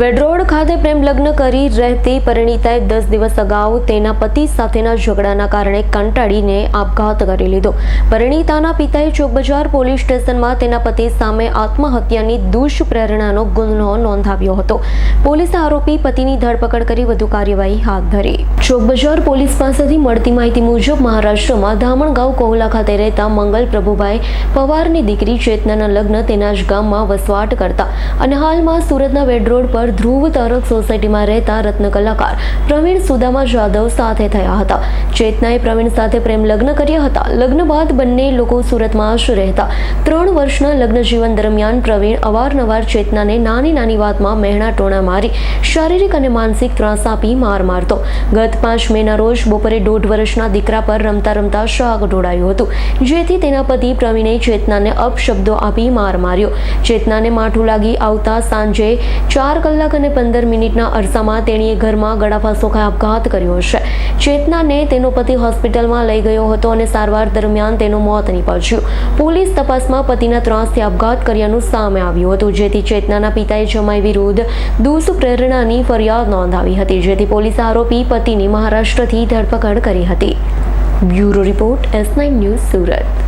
વેડરોડ ખાતે પ્રેમ લગ્ન કરી રહેતી પરિણીતાએ દસ દિવસ અગાઉ તેના પતિ સાથેના ઝઘડાના કારણે કંટાળીને આપઘાત કરી લીધો. પરિણીતાના પિતાએ ચોકબજાર પોલીસ સ્ટેશનમાં તેના પતિ સામે આત્મહત્યાની દુષ્પ્રેરણાનો ગુનો નોંધાવ્યો હતો. પોલીસે આરોપી પતિની ધરપકડ કરી વધુ કાર્યવાહી હાથ ધરી. ચોકબજાર પોલીસ પાસેથી મળતી માહિતી મુજબ મહારાષ્ટ્રમાં ધામણગાંવ કોહલા ખાતે રહેતા મંગલ પ્રભુભાઈ પવારની દીકરી ચેતનાના લગ્ન તેના જ ગામમાં વસવાટ કરતા અને હાલમાં સુરતના વેડ રોડ પર ધ્રુવ તારક સોસાયટીમાં રહેતા રત્ન કલાકાર પ્રવીણ સુદામા જાદવ સાથે થયા હતા. ચેતનાએ પ્રવીણ સાથે પ્રેમ લગ્ન કર્યા હતા. લગ્ન બાદ બંને લોકો સુરતમાં જ રહેતા. ત્રણ વર્ષના લગ્ન જીવન દરમિયાન પ્રવીણ અવારનવાર ચેતનાને નાની નાની વાતમાં મહેણા ટોણા મારી, શારીરિક અને માનસિક ત્રાસ આપી માર મારતો. ગત પાંચ મેના રોજ બપોરે દોઢ વર્ષના દીકરા પર રમતા રમતા શાક ઢોળાયું હતું, જેથી તેના પતિ પ્રવીણે ચેતનાને અપશબ્દો આપી માર માર્યો. ચેતનાને માઠું લાગી આવતા સાંજે ચાર કલાક અને પંદર મિનિટના અરસામાં તેણીએ ઘરમાં ગળાફાંસો ખાઈ આપઘાત કર્યો છે. ચેતનાને તેનો પતિ હોસ્પિટલમાં લઈ ગયો હતો અને સારવાર દરમિયાન તેનું મોત નીપજ્યું. પોલીસ તપાસમાં પતિના ત્રાસથી આપઘાત કર્યાનું સામે આવ્યું હતું, જેથી ચેતનાના પિતાએ જમાઈ વિરુદ્ધ દુષ્પ્રેરણાની ફરિયાદ નોંધાવી હતી, જેથી પોલીસે આરોપી પતિની મહારાષ્ટ્રથી ધરપકડ કરી હતી. Bureau report S nine news Surat.